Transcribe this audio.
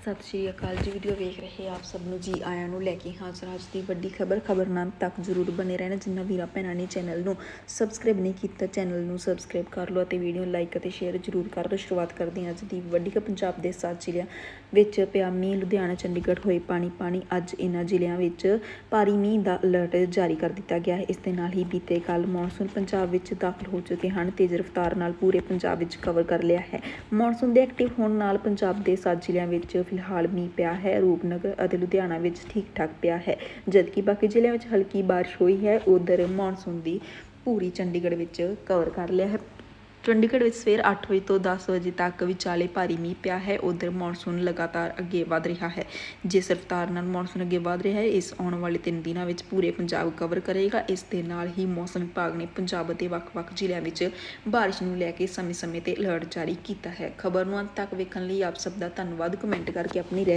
ਸਤਿ ਸ਼੍ਰੀ ਅਕਾਲ ਜੀ ਵੀਡੀਓ ਵੇਖ ਰਹੇ ਆਪ ਸਭ ਨੂੰ ਜੀ ਆਇਆਂ ਨੂੰ ਲੈ ਕੇ। ਹਾਜ਼ਰ ਅੱਜ ਦੀ ਵੱਡੀ ਖਬਰ ਖਬਰਨਾਮ ਤੱਕ ਜ਼ਰੂਰ ਬਨੇ ਰਹਿਣਾ, ਜਿੰਨਾ ਵੀਰਾਂ ਭੈਣਾਂ ਨੇ ਚੈਨਲ ਨੂੰ ਸਬਸਕ੍ਰਾਈਬ ਨਹੀਂ ਕੀਤਾ ਚੈਨਲ ਨੂੰ ਸਬਸਕ੍ਰਾਈਬ ਕਰ ਲਓ ਅਤੇ ਵੀਡੀਓ ਲਾਈਕ ਅਤੇ ਸ਼ੇਅਰ ਜ਼ਰੂਰ ਕਰ ਦਿਓ। ਸ਼ੁਰੂਆਤ ਕਰਦੇ ਹਾਂ ਅੱਜ ਦੀ ਵੱਡੀ ਖਬਰ, ਪੰਜਾਬ ਦੇ ਸੱਤ ਜ਼ਿਲ੍ਹਿਆਂ ਵਿੱਚ ਪਿਆ ਮੀਂਹ। ਲੁਧਿਆਣਾ, ਚੰਡੀਗੜ੍ਹ ਹੋਏ ਪਾਣੀ ਪਾਣੀ, ਅੱਜ ਇਹਨਾਂ ਜ਼ਿਲ੍ਹਿਆਂ ਵਿੱਚ ਭਾਰੀ ਮੀਂਹ ਦਾ ਅਲਰਟ ਜਾਰੀ ਕਰ ਦਿੱਤਾ ਗਿਆ ਹੈ। ਇਸ ਦੇ ਨਾਲ ਹੀ ਬੀਤੇ ਕੱਲ ਮੌਨਸੂਨ ਪੰਜਾਬ ਵਿੱਚ ਦਾਖਲ ਹੋ ਚੁੱਕੇ ਹਨ ਤੇਜ਼ ਰਫ਼ਤਾਰ ਨਾਲ ਪੂਰੇ ਪੰਜਾਬ ਵਿੱਚ ਕਵਰ ਕਰ ਲਿਆ ਹੈ। ਮੌਨਸੂਨ ਦੇ ਐਕਟਿਵ ਹੋਣ ਨਾਲ ਪੰਜਾਬ ਦੇ ਸੱਤ ਜ਼ਿਲ੍ਹਿਆਂ ਵਿੱਚ ਫਿਲਹਾਲ ਮੀਂਹ ਪਿਆ ਹੈ, ਰੂਪਨਗਰ ਅਤੇ ਲੁਧਿਆਣਾ ਵਿੱਚ ਠੀਕ ਠਾਕ ਪਿਆ ਹੈ। ਜਦਕਿ ਬਾਕੀ ਜ਼ਿਲ੍ਹਿਆਂ ਵਿੱਚ ਹਲਕੀ ਬਾਰਿਸ਼ ਹੋਈ ਹੈ, ਉਧਰ ਮੌਨਸੂਨ ਦੀ ਪੂਰੀ ਚੰਡੀਗੜ੍ਹ ਵਿੱਚ ਕਵਰ ਕਰ ਲਿਆ ਹੈ। ਚੰਡੀਗੜ੍ਹ ਵਿੱਚ ਸਵੇਰ 8 ਵਜੇ ਤੋਂ 10 ਵਜੇ ਤੱਕ ਵਿਚਾਲੇ ਭਾਰੀ ਮੀਂਹ ਪਿਆ ਹੈ। ਉਧਰ ਮੌਨਸੂਨ ਲਗਾਤਾਰ ਅੱਗੇ ਵਧ ਰਿਹਾ ਹੈ। ਜਿਸ ਰਫ਼ਤਾਰ ਨਾਲ ਮੌਨਸੂਨ ਅੱਗੇ ਵਧ ਰਿਹਾ ਹੈ, ਇਸ ਆਉਣ ਵਾਲੇ 3 ਦਿਨਾਂ ਵਿੱਚ ਪੂਰੇ ਪੰਜਾਬ ਕਵਰ ਕਰੇਗਾ। ਇਸ ਦੇ ਨਾਲ ਹੀ ਮੌਸਮ ਵਿਭਾਗ ਨੇ ਪੰਜਾਬ ਦੇ ਵੱਖ-ਵੱਖ ਜ਼ਿਲ੍ਹਿਆਂ ਵਿੱਚ ਬਾਰਿਸ਼ ਨੂੰ ਲੈ ਕੇ ਸਮੇਂ-ਸਮੇਂ ਤੇ ਅਲਰਟ ਜਾਰੀ ਕੀਤਾ ਹੈ। ਖਬਰ ਨੂੰ ਅੰਤ ਤੱਕ ਵੇਖਣ ਲਈ ਆਪ ਸਭ ਦਾ ਧੰਨਵਾਦ। ਕਮੈਂਟ ਕਰਕੇ ਆਪਣੀ ਰਾਏ